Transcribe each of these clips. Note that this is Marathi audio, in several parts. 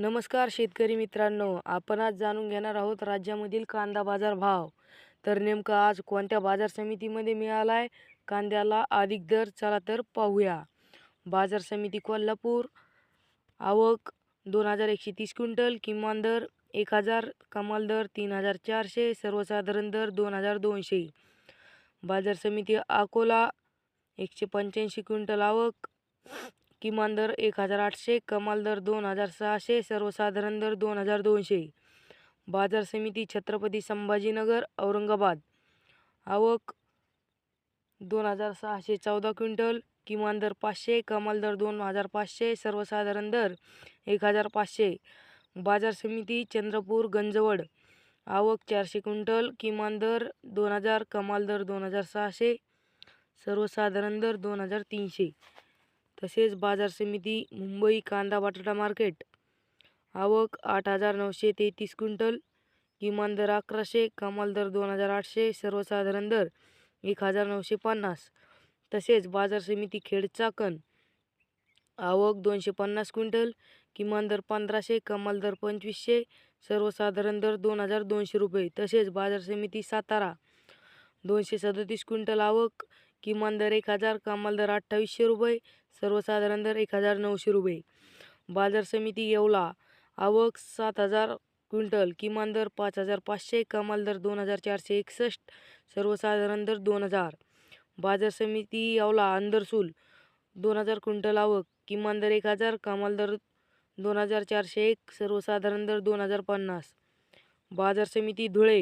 नमस्कार शेतकरी मित्रांनो आपण आज जाणून घेणार आहोत राज्यामधील कांदा बाजार भाव. तर नेमकं आज कोणत्या बाजार समितीमध्ये मिळाला आहे कांद्याला अधिक दर चला तर पाहूया. बाजार समिती कोल्हापूर आवक दोन हजार एकशे तीस क्विंटल किमान दर एक हजार कमाल दर तीन हजार चारशे सर्वसाधारण दर दोन हजार दोनशे. बाजार समिती अकोला एकशे पंच्याऐंशी क्विंटल आवक किमान दर एक हजार आठशे कमाल दर दोन हजार सहाशे सर्वसाधारण दर दोन हजार दोनशे. बाजार समिती छत्रपती संभाजीनगर औरंगाबाद. आवक दोन हजार सहाशे चौदा क्विंटल किमान दर पाचशे कमाल दर दोन हजार पाचशे सर्वसाधारण दर एक हजार पाचशे. बाजार समिती चंद्रपूर गंजवड. आवक चारशे क्विंटल किमान दर दोन हजार कमाल दर दोन हजार सहाशे सर्वसाधारण दर दोन हजार तीनशे. तसेच बाजार समिती मुंबई कांदा बटाटा मार्केट. आवक आठ हजार नऊशे तेहतीस क्विंटल किमान दर अकराशे कमाल दर दोन हजार आठशे सर्वसाधारण दर एक हजार नऊशे पन्नास. तसेच बाजार समिती खेड चाकण. आवक दोनशे पन्नास क्विंटल किमान दर पंधराशे कमाल दर पंचवीसशे सर्वसाधारण दर दोन हजार दोनशे रुपये. तसेच बाजार समिती सातारा. दोनशे सदतीस क्विंटल आवक किमान दर एक हजार कमाल दर अठ्ठावीसशे रुपये सर्वसाधारण दर एक हजार नऊशे रुपये. बाजार समिती येवला. आवक सात हजार क्विंटल किमान दर पाच हजार पाचशे कमाल दर दोन हजार चारशे एकसष्ट सर्वसाधारण दर दोन हजार. बाजार समिती येवला. अंदरसूल दोन हजार क्विंटल आवक किमान दर एक हजार कमाल दर दोन हजार चारशे एक सर्वसाधारण दर दोन हजार पन्नास. बाजार समिती धुळे.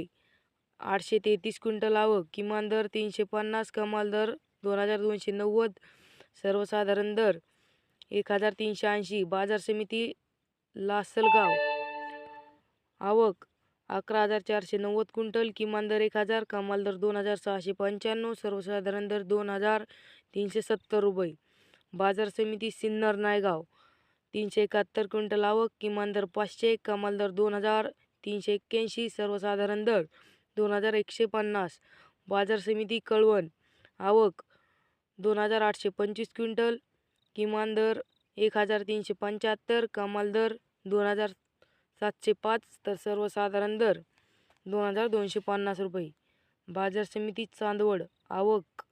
आठशे तेहतीस क्विंटल आवक किमान दर तीनशे पन्नास कमाल दर दोन हजार दोनशे नव्वद सर्वसाधारण दर एक हजार तीनशे ऐंशी बाजार समिती लासलगाव. आवक अकरा हजार चारशे नव्वद क्विंटल किमान दर एक हजार कमाल दर दोन हजार सहाशे पंच्याण्णव सर्वसाधारण दर दोन हजार तीनशे सत्तर रुपये. बाजार समिती सिन्नर नायगाव. तीनशे एकाहत्तर क्विंटल आवक किमान दर पाचशे कमाल दर दोन हजार तीनशे एक्क्याऐंशी सर्वसाधारण दर दोन हजार एकशे पन्नास. बाजार समिती कळवण. आवक दोन हजार आठशे पंचवीस क्विंटल. किमान दर एक हजार तीनशे पंच्याहत्तर. कमाल दर दोन हजार सातशे पाच. तर सर्वसाधारण दर दोन हजार दोनशे पन्नास रुपये. बाजार समिती चांदवड. आवक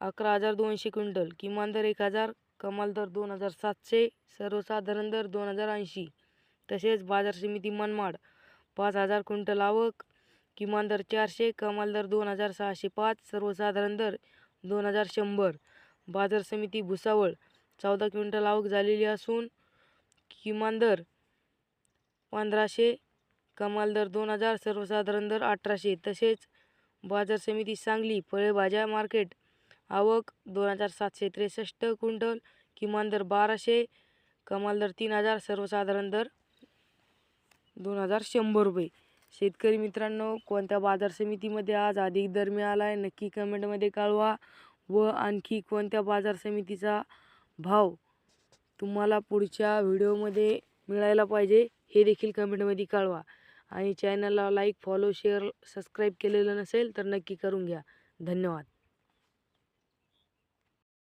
अकरा हजार दोनशे क्विंटल. किमान दर एक हजार. कमाल दर दोन हजार सातशे. सर्वसाधारण दर दोन हजार ऐंशी. तसेच बाजार समिती मनमाड. पाच हजार क्विंटल आवक किमान दर चारशे कमाल दर दोन हजार सहाशे पाच सर्वसाधारण दर दोन हजार शंभर. बाजार समिती भुसावळ चौदा क्विंटल आवक झालेली असून किमान दर पंधराशे कमाल दर दोन हजार सर्वसाधारण दर अठराशे. तसेच बाजार समिती सांगली फळेभाज्या मार्केट आवक दोन हजार सातशे त्रेसष्ट क्विंटल किमान दर बाराशे कमाल दर तीन हजार सर्वसाधारण दर दोन हजार शंभर रुपये. शेतकरी मित्रांनो कोणत्या बाजार समितीमध्ये आज अधिक दर मिळाला आहे नक्की कमेंटमध्ये कळवा. व आणखी कोणत्या बाजार समितीचा भाव तुम्हाला पुढच्या व्हिडिओमध्ये मिळायला पाहिजे हे देखील कमेंटमध्ये कळवा. आणि चॅनलला लाईक फॉलो शेअर सबस्क्राईब केलेलं नसेल तर नक्की करून घ्या. धन्यवाद.